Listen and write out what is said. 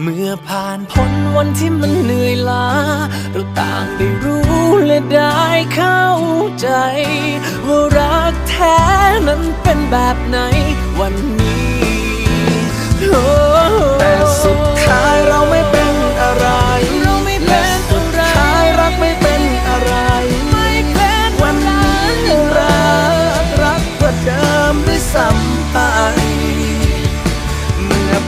เมื่อผ่านพ้นวันที่มันเหนื่อยล้า เราต่างได้รู้และได้เข้าใจ ว่ารักแท้นั้นเป็นแบบไหนวันนี้แต่สุดท้ายเราไม่เป็นอะไรเราไม่เป็นและสุดท้ายรักไม่เป็นอะไรไม่เป็นวันนี้รักรักกว่าเดิมด้วยซ้ำไปเมื่อ